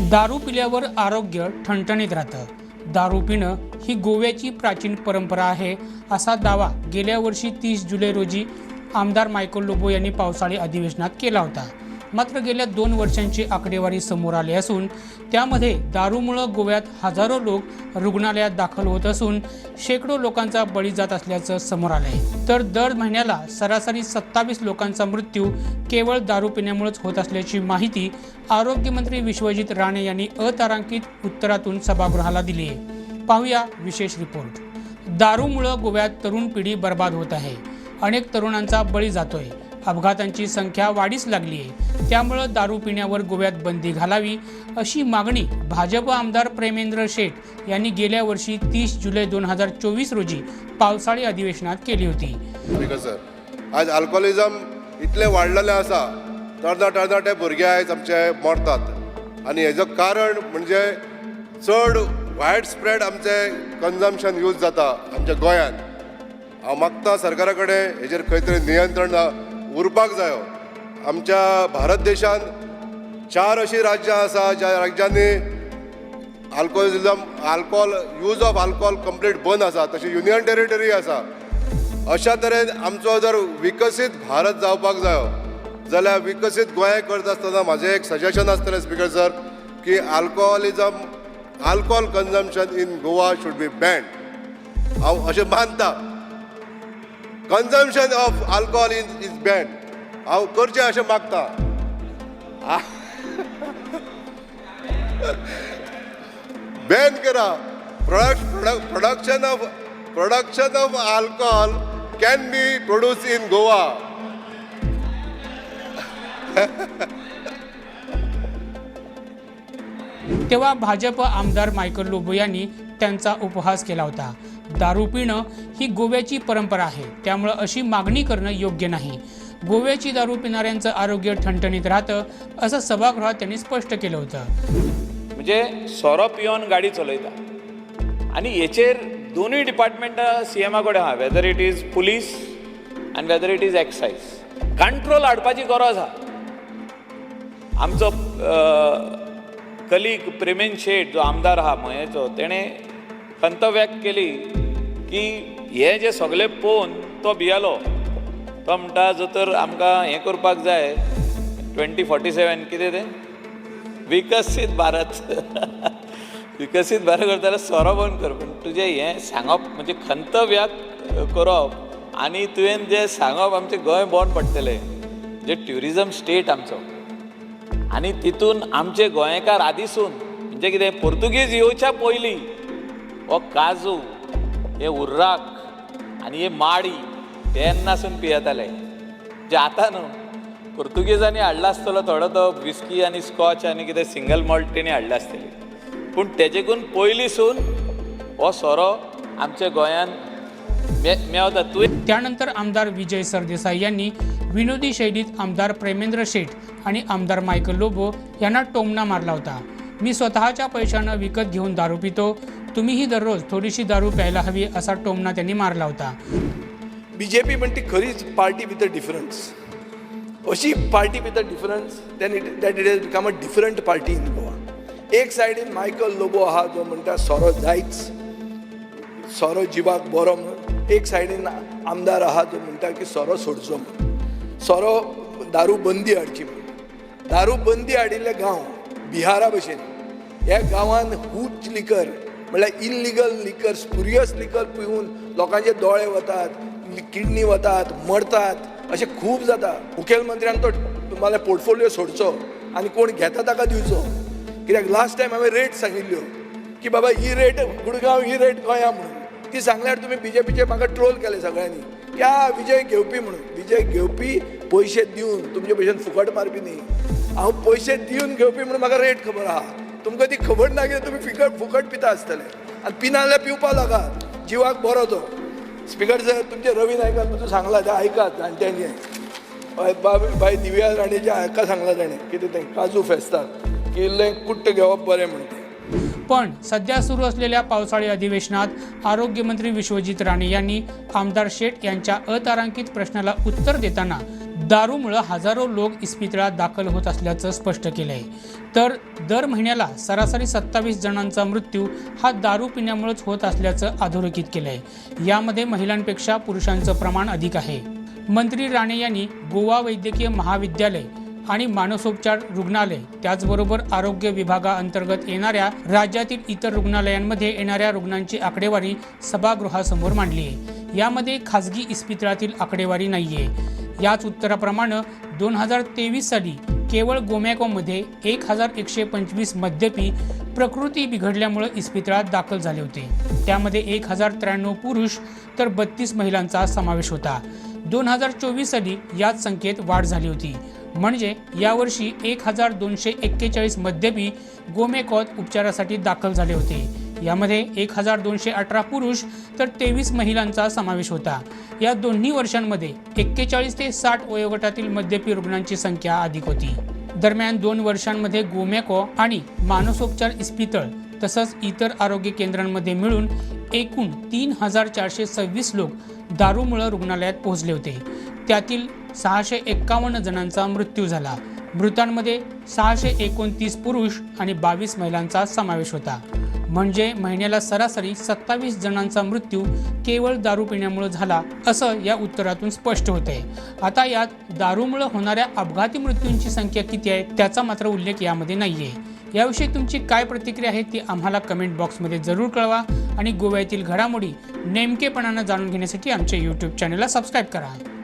दारू पिल्यावर आरोग्य ठणठणीत राहतं. दारू पिणं ही गोव्याची प्राचीन परंपरा आहे असा दावा गेल्या वर्षी तीस जुलै रोजी आमदार मायकल लोबो यांनी पावसाळी अधिवेशनात केला होता. मात्र गेल्या दोन वर्षांची आकडेवारी समोर आली असून त्यामध्ये दारूमुळं गोव्यात हजारो लोक रुग्णालयात दाखल होत असून शेकडो लोकांचा बळी जात असल्याचं समोर आलं आहे तर दर महिन्याला सरासरी सत्तावीस लोकांचा मृत्यू केवळ दारू पिण्यामुळेच होत असल्याची माहिती आरोग्यमंत्री विश्वजित राणे यांनी अतारांकित उत्तरातून सभागृहाला दिली आहे. पाहूया विशेष रिपोर्ट. दारूमुळं गोव्यात तरुण पिढी बर्बाद होत आहे. अनेक तरुणांचा बळी जातोय. अपघातांची संख्या वाढीस लागली आहे त्यामुळं दारू पिण्यावर गोव्यात बंदी घालावी अशी मागणी भाजप आमदार प्रेमेंद्र शेठ यांनी गेल्या वर्षी तीस जुलै दोन हजार चोवीस रोजी पावसाळी अधिवेशनात केली होती. सर आज अल्कोहोलिझम इतलें वाडलेलें आसा तरदा ते भुरगे आयज आमचे मरतात. आनी हेजो कारण म्हणजे चड वायड स्प्रेड आमचें कन्जम्पशन यूज जाता आमच्या गोंयांत. हांव मागता सरकारा कडेन हेजेर खंय तरी नियंत्रण उरपाक जायो. आमच्या भारत देशांत चार अशीं राज्यां आसा ज्या राज्यांनी alcoholism alcohol use of alcohol complete बंद आसा तशी युनियन टेरिटरी आसा. अशा तरेन आमचो जर विकसीत भारत जावपाक जायो जाल्यार विकसीत गोंय करता आसतना म्हाजें एक सजेशन आसतलें स्पिकर सर की alcoholism alcohol consumption in Goa should be banned हांव अशें मानता. Consumption of alcohol in is bad हांव करचें अशें मागता? बॅन करा. Product production of production of alcohol can be produce in Goa तेव्हा भाजप आमदार मायकल लोबो यांनी त्यांचा उपहास केला होता. दारू पिणं ही गोव्याची परंपरा आहे. त्यामुळं अशी मागणी करणं योग्य नाही. गोव्याची दारू पिणाऱ्यांचं आरोग्य ठणठणीत राहतं असं सभागृहात त्यांनी स्पष्ट केलं होतं. म्हणजे सोरो पियोन गाडी चलयता. आनी हेचेर दोनूय डिपार्टमेंट सी एमा कडेन आहा वेदर इट इज पुलीस आनी whether it is excise control हाडपाची गरज आहा आमचो कलीग प्रेमेन शेठ जो आमदार आहा मयेचो तेणें खंत व्यक्त केली की हे जे सगळे पळोवन तो भियेलो. तो म्हणटा जो तर आमकां हें करपाक जाय ट्वेंटी फोर्टी सेवन कितें तें? विकसीत भारत. विकसीत भारत करता जाल्यार सोरो बंद कर पूण तुजें हें सांगप म्हणजे खंत व्यक्त करप आनी तुवें जें सांगप आमचें गोंय बंद पडटलें. जे ट्युरिजम स्टेट आमचो. आनी तितून आमचे गोंयकार आदिसून म्हणजे कितें पोर्तुगीज येवच्या पयलीं. हो काजू हे उर्राक आनी हे माडी तेन्नासून पियेताले जे आतां न्हू पुर्तुगेजांनी हाडला आसतलो थोडो तो विस्की आनी स्कॉच आनी कितें सिंगल मॉल्ट तेणी हाडला आसतली पूण तेजेकून पयलींसून हो सोरो आमच्या गोंयान मे मेवता तुवें त्यानंतर आमदार विजय सरदेसाई यांनी विनोदी शैलीत आमदार प्रेमेंद्र शेठ आणि आमदार मायकल लोबो यांना टोमणा मारला होता. मी स्वतःच्या पैशानं विकत घेऊन दारू पितो. तुम्हीही दररोज थोडीशी दारू प्यायला हवी असा टोमणा त्यांनी मारला होता. बी जे पी म्हणटी खरीच पार्टी विथ अ डिफरन्स अशी party with a difference that it is become a different party in Goa. एक सायडीन मायकल लोबो आहा जो म्हणटा सोरो जायच. सोरो जिवाक बरो म्हणून एक सायडीन आमदार आहा जो म्हणटा की सोरो सोडचो म्हणून सोरो दारू बंदी हाडची म्हणून दारू बंदी हाडिल्ले गांव बिहारा भशेन ह्या गांवांत हूच लिकर म्हळ्यार इल्लिगल लिकर स्पुरियस लिकर पिवून लोकांचे दोळे वतात किडनी वतात मरतात अशें खूब जाता. मुखेलमंत्र्यान तो तुम्हाला पोर्टफोलिओ सोडचो आनी कोण घेता ताका दिवचो. कित्याक लास्ट टायम हांवें रेट सांगिल्ल्यो की बाबा ही रेट गुडगांव ही रेट गोंया म्हणून. ती सांगल्यार तुमी बी जे पीचे म्हाका ट्रोल केले सगळ्यांनी. क्या विजय घेवपी म्हणून. विजय घेवपी पयशे दिवन तुमचे भशेन फुकट मारपी न्ही. हांव पयशे दिवन घेवपी म्हणून म्हाका रेट खबर आहा तुमकां ती खबर ना कितें तुमी फिकट फुकट पिता आसतले आनी पिना जाल्यार पिवपा लागात जिवाक बरो तो. स्पिकर सर तुमचे रवी नायकान तुका सांगला तें आयकात जाणट्यांनी हय बाय बाय दिव्या राणेच्या हाका सांगला ताणें कितें तें काजू फेस्ताक की इल्लें कुट्ट घेवप बरें म्हणून तें पण सध्या सुरू असलेल्या पावसाळी अधिवेशनात आरोग्यमंत्री विश्वजित राणे यांनी आमदार शेठ यांच्या अतारांकित प्रश्नाला उत्तर देताना दारूमुळं हजारो लोक इस्पितळात दाखल होत असल्याचं स्पष्ट केलं आहे तर दर महिन्याला सरासरी सत्तावीस जणांचा मृत्यू हा दारू पिण्यामुळेच होत असल्याचं अधोरेखित केलं आहे यामध्ये महिलांपेक्षा पुरुषांचं प्रमाण अधिक आहे. मंत्री राणे यांनी गोवा वैद्यकीय महाविद्यालय आणि मानसोपचार रुग्णालय त्याचबरोबर आरोग्य विभागाअंतर्गत येणाऱ्या राज्यातील इतर रुग्णालयांमध्ये येणाऱ्या रुग्णांची आकडेवारी सभागृहासमोर मांडली आहे यामध्ये खाजगी इस्पितळातील आकडेवारी नाही आहे याच उत्तराप्रमाणे दोन हजार तेवीस साली केवळ गोमॅकोमध्ये एक हजार एकशे पंचवीस मद्यपी प्रकृती बिघडल्यामुळे इस्पितळात दाखल झाले होते. त्यामध्ये एक हजार त्र्याण्णव पुरुष तर बत्तीस महिलांचा समावेश होता. दोन हजार चोवीस साली याच संख्येत वाढ झाली होती. म्हणजे यावर्षी एक हजार दोनशे एक्केचाळीस मद्यपी गोमेकॉत उपचारासाठी दाखल झाले होते. यामध्ये एक हजार दोनशे अठरा पुरुष तर तेवीस महिलांचा समावेश होता. या दोन्ही वर्षांमध्ये एक्केचाळीस ते साठ वयोगटातील मद्यपी रुग्णांची संख्या अधिक होती. दरम्यान दोन वर्षांमध्ये गोमॅको आणि मानसोपचार इस्पितळ तसंच इतर आरोग्य केंद्रांमध्ये मिळून एकूण तीन हजार चारशे सव्वीस लोक दारूमुळे रुग्णालयात पोहोचले होते. त्यातील सहाशे एक्कावन्न जणांचा मृत्यू झाला. मृतांमध्ये सहाशे एकोणतीस पुरुष आणि बावीस महिलांचा समावेश होता. म्हणजे महिन्याला सरासरी सत्तावीस जणांचा मृत्यू केवळ दारू पिण्यामुळे झाला असं या उत्तरातून स्पष्ट होत. आहे आता यात दारूमुळे होणाऱ्या अपघाती मृत्यूंची संख्या किती आहे त्याचा मात्र उल्लेख यामध्ये नाही आहे याविषयी तुमची काय प्रतिक्रिया आहे ती आम्हाला कमेंट बॉक्समध्ये जरूर कळवा आणि गोव्यातील घडामोडी नेमकेपणानं जाणून घेण्यासाठी आमच्या यूट्यूब चॅनलला सबस्क्राईब करा.